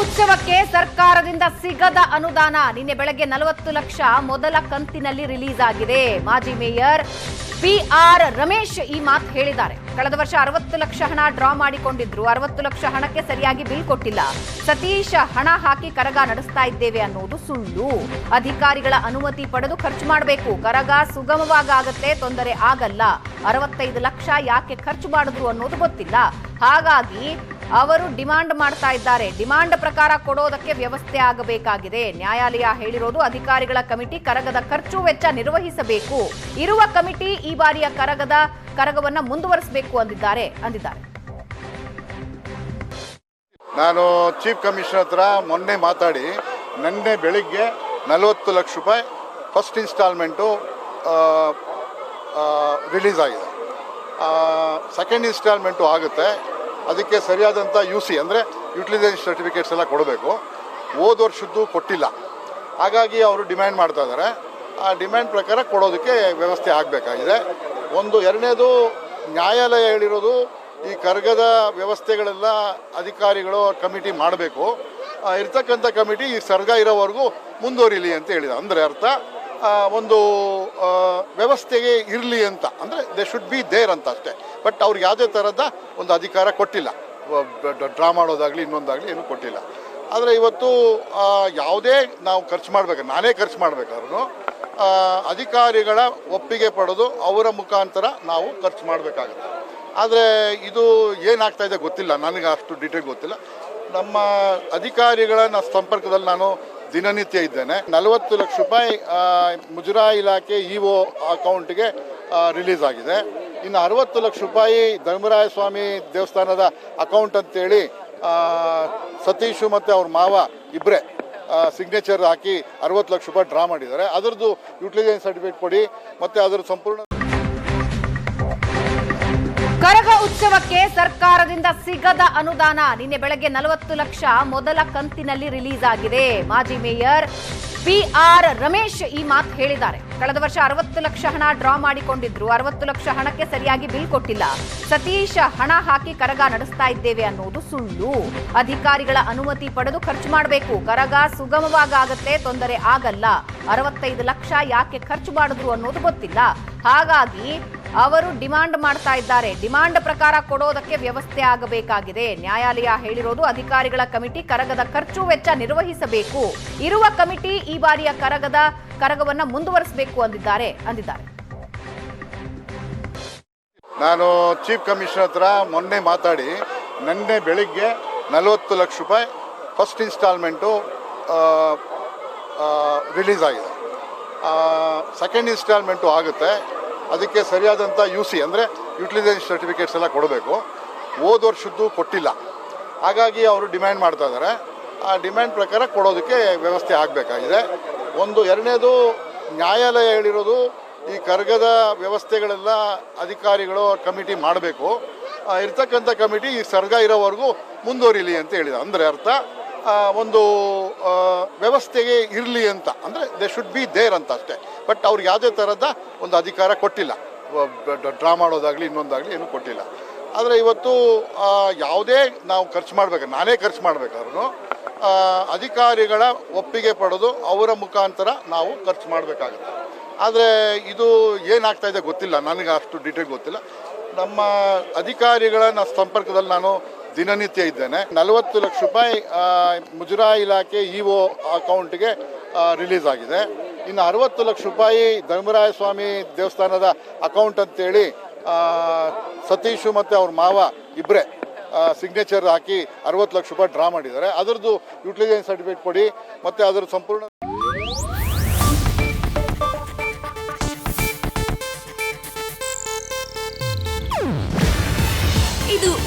ಉತ್ಸವಕ್ಕೆ ಸರ್ಕಾರದಿಂದ ಸಿಗದ ಅನುದಾನ ನಿನ್ನೆ ಬೆಳಗ್ಗೆ ನಲವತ್ತು ಲಕ್ಷ ಮೊದಲ ಕಂತಿನಲ್ಲಿ ರಿಲೀಸ್ ಆಗಿದೆ. ಮಾಜಿ ಮೇಯರ್ ಪಿ ಆರ್ ರಮೇಶ್ ಈ ಮಾತು ಹೇಳಿದ್ದಾರೆ. ಕಳೆದ ವರ್ಷ ಅರವತ್ತು ಲಕ್ಷ ಹಣ ಡ್ರಾ ಮಾಡಿಕೊಂಡಿದ್ರು. ಅರವತ್ತು ಲಕ್ಷ ಹಣಕ್ಕೆ ಸರಿಯಾಗಿ ಬಿಲ್ ಕೊಟ್ಟಿಲ್ಲ. ಸತೀಶ್ ಹಣ ಹಾಕಿ ಕರಗ ನಡೆಸ್ತಾ ಇದ್ದೇವೆ ಅನ್ನೋದು ಸುಳ್ಳು. ಅಧಿಕಾರಿಗಳ ಅನುಮತಿ ಪಡೆದು ಖರ್ಚು ಮಾಡಬೇಕು. ಕರಗ ಸುಗಮವಾಗುತ್ತೆ ತೊಂದರೆ ಆಗಲ್ಲ. ಅರವತ್ತೈದು ಲಕ್ಷ ಯಾಕೆ ಖರ್ಚು ಮಾಡಿದ್ರು ಅನ್ನೋದು ಗೊತ್ತಿಲ್ಲ. ಹಾಗಾಗಿ ಅವರು ಡಿಮಾಂಡ್ ಮಾಡ್ತಾ ಇದ್ದಾರೆ. ಡಿಮಾಂಡ್ ಪ್ರಕಾರ ಕೊಡೋದಕ್ಕೆ ವ್ಯವಸ್ಥೆ ಆಗಬೇಕಾಗಿದೆ. ನ್ಯಾಯಾಲಯ ಹೇಳಿರೋದು ಅಧಿಕಾರಿಗಳ ಕಮಿಟಿ ಕರಗದ ಖರ್ಚು ವೆಚ್ಚ ನಿರ್ವಹಿಸಬೇಕು. ಇರುವ ಕಮಿಟಿ ಈ ಬಾರಿಯ ಕರಗದ ಕರಗವನ್ನ ಮುಂದುವರಿಸಬೇಕು ಅಂದಿದ್ದಾರೆ ಅಂದಿದ್ದಾರೆ. ನಾನು ಚೀಫ್ ಕಮಿಷನರ್ ಹತ್ರ ಮೊನ್ನೆ ಮಾತಾಡಿ, ನಿನ್ನೆ ಬೆಳಿಗ್ಗೆ ನಲವತ್ತು ಲಕ್ಷ ರೂಪಾಯಿ ಫಸ್ಟ್ ಇನ್ಸ್ಟಾಲ್ಮೆಂಟು ರಿಲೀಸ್ ಆಗಿದೆ. ಸೆಕೆಂಡ್ ಇನ್ಸ್ಟಾಲ್ಮೆಂಟು ಆಗುತ್ತೆ. ಅದಕ್ಕೆ ಸರಿಯಾದಂಥ ಯು ಸಿ ಅಂದರೆ ಯುಟಿಲೈಸೇಷನ್ ಸರ್ಟಿಫಿಕೇಟ್ಸ್ ಎಲ್ಲ ಕೊಡಬೇಕು. ಹೋದ ವರ್ಷದ್ದು ಕೊಟ್ಟಿಲ್ಲ. ಹಾಗಾಗಿ ಅವರು ಡಿಮ್ಯಾಂಡ್ ಮಾಡ್ತಾ ಇದ್ದಾರೆ ಆ ಡಿಮ್ಯಾಂಡ್ ಪ್ರಕಾರ ಕೊಡೋದಕ್ಕೆ ವ್ಯವಸ್ಥೆ ಆಗಬೇಕಾಗಿದೆ. ಒಂದು ಎರಡನೇದು ನ್ಯಾಯಾಲಯ ಹೇಳಿರೋದು ಈ ಕರ್ಗದ ವ್ಯವಸ್ಥೆಗಳೆಲ್ಲ ಅಧಿಕಾರಿಗಳು ಕಮಿಟಿ ಮಾಡಬೇಕು. ಇರ್ತಕ್ಕಂಥ ಕಮಿಟಿ ಈ ಸರ್ಗ ಇರೋವರೆಗೂ ಮುಂದುವರಿಲಿ ಅಂತ ಹೇಳಿದ. ಅಂದರೆ ಅರ್ಥ ಒಂದು ವ್ಯವಸ್ಥೆಗೆ ಇರಲಿ ಅಂತ. ಅಂದರೆ ದೇ ಶುಡ್ ಬಿ ದೇರ್ ಅಂತ ಅಷ್ಟೇ. ಬಟ್ ಅವ್ರಿಗೆ ಯಾವುದೇ ಥರದ ಒಂದು ಅಧಿಕಾರ ಕೊಟ್ಟಿಲ್ಲ. ಡ್ರಾ ಮಾಡೋದಾಗಲಿ, ಇನ್ನೊಂದಾಗಲಿ ಏನು ಕೊಟ್ಟಿಲ್ಲ. ಆದರೆ ಇವತ್ತು ಯಾವುದೇ ನಾವು ಖರ್ಚು ಮಾಡಬೇಕು, ನಾನೇ ಖರ್ಚು ಮಾಡಬೇಕಾದ್ರೂ ಅಧಿಕಾರಿಗಳ ಒಪ್ಪಿಗೆ ಪಡೆದು ಅವರ ಮುಖಾಂತರ ನಾವು ಖರ್ಚು ಮಾಡಬೇಕಾಗುತ್ತೆ. ಆದರೆ ಇದು ಏನಾಗ್ತಾ ಇದೆ ಗೊತ್ತಿಲ್ಲ. ನನಗೆ ಅಷ್ಟು ಡೀಟೇಲ್ ಗೊತ್ತಿಲ್ಲ. ನಮ್ಮ ಅಧಿಕಾರಿಗಳ ಸಂಪರ್ಕದಲ್ಲಿ ನಾನು ದಿನನಿತ್ಯ ಇದ್ದೇನೆ. ನಲವತ್ತು ಲಕ್ಷ ರೂಪಾಯಿ ಮುಜರಾ ಇಲಾಖೆ ಇ ಒ ಅಕೌಂಟ್ಗೆ ರಿಲೀಸ್ ಆಗಿದೆ. ಇನ್ನು ಅರವತ್ತು ಲಕ್ಷ ರೂಪಾಯಿ ಧರ್ಮರಾಯ ಸ್ವಾಮಿ ದೇವಸ್ಥಾನದ ಅಕೌಂಟ್ ಅಂತೇಳಿ ಸತೀಶು ಮತ್ತು ಅವ್ರ ಮಾವ ಇಬ್ಬರೇ ಸಿಗ್ನೇಚರ್ ಹಾಕಿ ಅರವತ್ತು ಲಕ್ಷ ರೂಪಾಯಿ ಡ್ರಾ ಮಾಡಿದ್ದಾರೆ. ಅದರದ್ದು ಯುಟಿಲೈಸೇಷನ್ ಸರ್ಟಿಫಿಕೇಟ್ ಕೊಡಿ, ಮತ್ತು ಅದರ ಸಂಪೂರ್ಣ ಕರಗ ಉತ್ಸವಕ್ಕೆ ಸರ್ಕಾರದಿಂದ ಸಿಗದ ಅನುದಾನ ನಿನ್ನೆ ಬೆಳಗ್ಗೆ ನಲವತ್ತು ಲಕ್ಷ ಮೊದಲ ಕಂತಿನಲ್ಲಿ ರಿಲೀಸ್ ಆಗಿದೆ. ಮಾಜಿ ಮೇಯರ್ ಪಿ ಆರ್ ರಮೇಶ್ ಈ ಮಾತು ಹೇಳಿದ್ದಾರೆ. ಕಳೆದ ವರ್ಷ ಅರವತ್ತು ಲಕ್ಷ ಹಣ ಡ್ರಾ ಮಾಡಿಕೊಂಡಿದ್ರು. ಅರವತ್ತು ಲಕ್ಷ ಹಣಕ್ಕೆ ಸರಿಯಾಗಿ ಬಿಲ್ ಕೊಟ್ಟಿಲ್ಲ. ಸತೀಶ್ ಹಣ ಹಾಕಿ ಕರಗ ನಡೆಸ್ತಾ ಇದ್ದೇವೆ ಅನ್ನೋದು ಸುಳ್ಳು. ಅಧಿಕಾರಿಗಳ ಅನುಮತಿ ಪಡೆದು ಖರ್ಚು ಮಾಡಬೇಕು. ಕರಗ ಸುಗಮವಾಗತ್ತೆ ತೊಂದರೆ ಆಗಲ್ಲ. ಅರವತ್ತೈದು ಲಕ್ಷ ಯಾಕೆ ಖರ್ಚು ಮಾಡಿದ್ರು ಅನ್ನೋದು ಗೊತ್ತಿಲ್ಲ. ಹಾಗಾಗಿ ಅವರು ಡಿಮಾಂಡ್ ಮಾಡ್ತಾ ಇದ್ದಾರೆ. ಡಿಮಾಂಡ್ ಪ್ರಕಾರ ಕೊಡೋದಕ್ಕೆ ವ್ಯವಸ್ಥೆ ಆಗಬೇಕಾಗಿದೆ. ನ್ಯಾಯಾಲಯ ಹೇಳಿರೋದು ಅಧಿಕಾರಿಗಳ ಕಮಿಟಿ ಕರಗದ ಖರ್ಚು ವೆಚ್ಚ ನಿರ್ವಹಿಸಬೇಕು. ಇರುವ ಕಮಿಟಿ ಈ ಬಾರಿಯ ಕರಗದ ಕರಗವನ್ನ ಮುಂದುವರಿಸಬೇಕು ಅಂದಿದ್ದಾರೆ ಅಂದಿದ್ದಾರೆ. ನಾನು ಚೀಫ್ ಕಮಿಷನರ್ ಹತ್ರ ಮೊನ್ನೆ ಮಾತಾಡಿ, ನಿನ್ನೆ ಬೆಳಿಗ್ಗೆ ನಲವತ್ತು ಲಕ್ಷ ರೂಪಾಯಿ ಫಸ್ಟ್ ಇನ್ಸ್ಟಾಲ್ಮೆಂಟು ರಿಲೀಸ್ ಆಗಿದೆ. ಸೆಕೆಂಡ್ ಇನ್ಸ್ಟಾಲ್ಮೆಂಟು ಆಗುತ್ತೆ. ಅದಕ್ಕೆ ಸರಿಯಾದಂಥ ಯು ಸಿ ಅಂದರೆ ಯುಟಿಲೈಸೇಷನ್ ಸರ್ಟಿಫಿಕೇಟ್ಸ್ ಎಲ್ಲ ಕೊಡಬೇಕು. ಹೋದ ವರ್ಷದ್ದು ಕೊಟ್ಟಿಲ್ಲ. ಹಾಗಾಗಿ ಅವರು ಡಿಮ್ಯಾಂಡ್ ಮಾಡ್ತಾ ಇದ್ದಾರೆ. ಆ ಡಿಮ್ಯಾಂಡ್ ಪ್ರಕಾರ ಕೊಡೋದಕ್ಕೆ ವ್ಯವಸ್ಥೆ ಆಗಬೇಕಾಗಿದೆ. ಒಂದು ಎರಡನೇದು, ನ್ಯಾಯಾಲಯ ಹೇಳಿರೋದು ಈ ಕರ್ಗದ ವ್ಯವಸ್ಥೆಗಳೆಲ್ಲ ಅಧಿಕಾರಿಗಳು ಕಮಿಟಿ ಮಾಡಬೇಕು. ಇರ್ತಕ್ಕಂಥ ಕಮಿಟಿ ಈ ಸರ್ಗ ಇರೋವರೆಗೂ ಮುಂದುವರಿಲಿ ಅಂತ ಹೇಳಿದ. ಅಂದರೆ ಅರ್ಥ ಒಂದು ವ್ಯವಸ್ಥೆಗೆ ಇರಲಿ ಅಂತ. ಅಂದರೆ ದೇ ಶುಡ್ ಬಿ ದೇರ್ ಅಂತ ಅಷ್ಟೇ. ಬಟ್ ಅವ್ರಿಗೆ ಯಾವುದೇ ಥರದ ಒಂದು ಅಧಿಕಾರ ಕೊಟ್ಟಿಲ್ಲ. ಡ್ರಾ ಮಾಡೋದಾಗಲಿ, ಇನ್ನೊಂದಾಗಲಿ ಏನೂ ಕೊಟ್ಟಿಲ್ಲ. ಆದರೆ ಇವತ್ತು ಯಾವುದೇ ನಾವು ಖರ್ಚು ಮಾಡಬೇಕು, ನಾನೇ ಖರ್ಚು ಮಾಡಬೇಕಾದ್ರೂ ಅಧಿಕಾರಿಗಳ ಒಪ್ಪಿಗೆ ಪಡೆದು ಅವರ ಮುಖಾಂತರ ನಾವು ಖರ್ಚು ಮಾಡಬೇಕಾಗುತ್ತೆ. ಆದರೆ ಇದು ಏನಾಗ್ತಾ ಇದೆ ಗೊತ್ತಿಲ್ಲ. ನನಗೆ ಅಷ್ಟು ಡೀಟೇಲ್ ಗೊತ್ತಿಲ್ಲ. ನಮ್ಮ ಅಧಿಕಾರಿಗಳ ಸಂಪರ್ಕದಲ್ಲಿ ನಾನು ದಿನನಿತ್ಯ ಇದ್ದೇನೆ. ನಲವತ್ತು ಲಕ್ಷ ರೂಪಾಯಿ ಮುಜರಾಯಿ ಇಲಾಖೆ ಇ ಒ ಅಕೌಂಟ್ಗೆ ರಿಲೀಸ್ ಆಗಿದೆ. ಇನ್ನು ಅರವತ್ತು ಲಕ್ಷ ರೂಪಾಯಿ ಧರ್ಮರಾಯ ಸ್ವಾಮಿ ದೇವಸ್ಥಾನದ ಅಕೌಂಟ್ ಅಂತೇಳಿ ಸತೀಶು ಮತ್ತು ಅವ್ರ ಮಾವ ಇಬ್ಬರೇ ಸಿಗ್ನೇಚರ್ ಹಾಕಿ ಅರವತ್ತು ಲಕ್ಷ ರೂಪಾಯಿ ಡ್ರಾ ಮಾಡಿದ್ದಾರೆ. ಅದರದ್ದು ಯುಟಿಲೈಸೇಷನ್ ಸರ್ಟಿಫಿಕೇಟ್ ಕೊಡಿ, ಮತ್ತು ಅದರ ಸಂಪೂರ್ಣ